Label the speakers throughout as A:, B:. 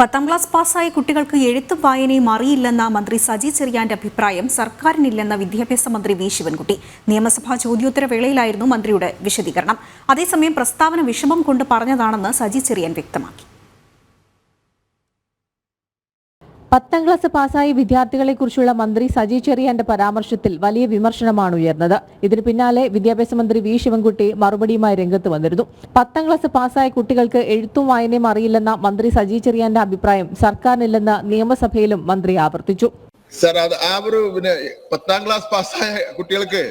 A: പത്താം ക്ലാസ് പാസ്സായ കുട്ടികൾക്ക് എഴുത്തും വായനയും അറിയില്ലെന്ന മന്ത്രി സജി ചെറിയാന്റെ അഭിപ്രായം സർക്കാരിനില്ലെന്ന വിദ്യാഭ്യാസ മന്ത്രി വി ശിവൻകുട്ടി. നിയമസഭാ ചോദ്യോത്തരവേളയിലായിരുന്നു മന്ത്രിയുടെ വിശദീകരണം. അതേസമയം പ്രസ്താവന വിഷമം കൊണ്ട് പറഞ്ഞതാണെന്ന് സജി ചെറിയാൻ വ്യക്തമാക്കി.
B: പത്താം ക്ലാസ് പാസ്സായ വിദ്യാർത്ഥികളെക്കുറിച്ചുള്ള മന്ത്രി സജി ചെറിയാന്റെ പരാമർശത്തിൽ വലിയ വിമർശനമാണ് ഉയർന്നത്. ഇതിന് പിന്നാലെ വിദ്യാഭ്യാസ മന്ത്രി വി ശിവൻകുട്ടി മറുപടിയുമായി രംഗത്ത് വന്നിരുന്നു. പത്താം ക്ലാസ് പാസായ കുട്ടികൾക്ക് എഴുത്തും വായനയും അറിയില്ലെന്ന മന്ത്രി സജി ചെറിയാന്റെ അഭിപ്രായം സർക്കാരിനില്ലെന്ന് നിയമസഭയിലും മന്ത്രി ആവർത്തിച്ചു.
C: സർ അത് ആ ഒരു പിന്നെ പത്താം ക്ലാസ് പാസ്സായ കുട്ടികൾക്ക്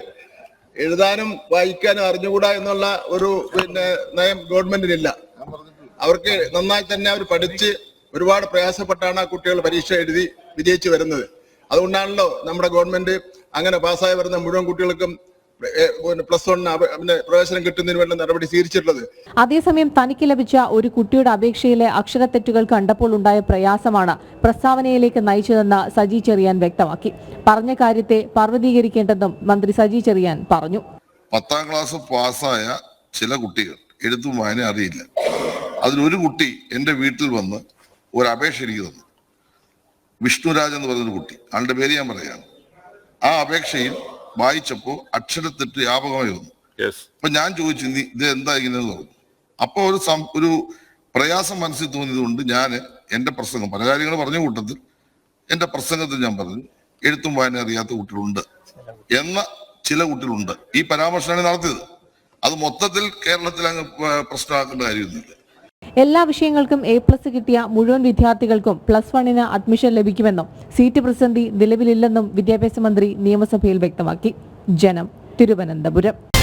C: എഴുതാനും വായിക്കാനും അറിഞ്ഞുകൂടാ എന്നുള്ള ഒരു പിന്നെ നയം ഗവൺമെന്റിനില്ല. അവർക്ക് നന്നായി തന്നെ അവർ പഠിച്ച് ഒരുപാട് പ്രയാസപ്പെട്ടാണ് ആ കുട്ടികൾ പരീക്ഷ എഴുതി വിജയിച്ചു വരുന്നത്. അതുകൊണ്ടാണല്ലോ നമ്മുടെ ഗവൺമെന്റ് അങ്ങനെ പാസ്സായി വരുന്ന മുഴുവൻ കുട്ടികൾക്കും പ്ലസ് വണ്ണിന് പ്രവേശനം കിട്ടുന്നതിന് വേണ്ട നടപടി സ്വീകരിച്ചിട്ടുള്ളത്.
B: അതേസമയം തനിക്ക് ലഭിച്ച ഒരു കുട്ടിയുടെ അപേക്ഷയിലെ അക്ഷരത്തെറ്റുകൾ കണ്ടപ്പോൾ ഉണ്ടായ പ്രയാസമാണ് പ്രസ്താവനയിലേക്ക് നയിച്ചതെന്ന് സജി ചെറിയാൻ വ്യക്തമാക്കി. പറഞ്ഞ കാര്യത്തെ പർവതീകരിക്കേണ്ടെന്നും മന്ത്രി സജി ചെറിയാൻ പറഞ്ഞു.
D: പത്താം ക്ലാസ് പാസ്സായ ചില കുട്ടികൾ എഴുത്തും വായന അറിയില്ല. അതിലൊരു കുട്ടി എന്റെ വീട്ടിൽ വന്ന് ഒരു അപേക്ഷ എനിക്ക് തന്നു. വിഷ്ണുരാജ് എന്ന് പറഞ്ഞൊരു കുട്ടി. ആളുടെ പേര് ഞാൻ പറയാണ് ആ അപേക്ഷയിൽ വായിച്ചപ്പോൾ അക്ഷരത്തെറ്റ് വ്യാപകമായി വന്നു. അപ്പൊ ഞാൻ ചോദിച്ചു "നീ ഇത് എന്താ ഇങ്ങനെ പറഞ്ഞു? അപ്പൊ ഒരു സം- ഒരു പ്രയാസം മനസ്സിൽ തോന്നിയത് കൊണ്ട് ഞാൻ എന്റെ പ്രസംഗം പല കാര്യങ്ങൾ പറഞ്ഞ കൂട്ടത്തിൽ എന്റെ പ്രസംഗത്തിൽ ഞാൻ പറഞ്ഞു എഴുത്തും വായന അറിയാത്ത കുട്ടികളുണ്ട് എന്ന ചില കുട്ടികളുണ്ട്. ഈ പരാമർശമാണ് നടത്തിയത്. അത് മൊത്തത്തിൽ കേരളത്തിൽ അങ്ങ് പ്രശ്നമാക്കേണ്ട കാര്യമൊന്നുമില്ല.
B: എല്ലാ വിഷയങ്ങൾക്കും എ പ്ലസ് കിട്ടിയ മുഴുവൻ വിദ്യാർത്ഥികൾക്കും പ്ലസ് വണ്ണിന് അഡ്മിഷൻ ലഭിക്കുമെന്നും സീറ്റ് പ്രതിസന്ധി നിലവിലില്ലെന്നും വിദ്യാഭ്യാസ മന്ത്രി നിയമസഭയിൽ വ്യക്തമാക്കി. ജനം തിരുവനന്തപുരം.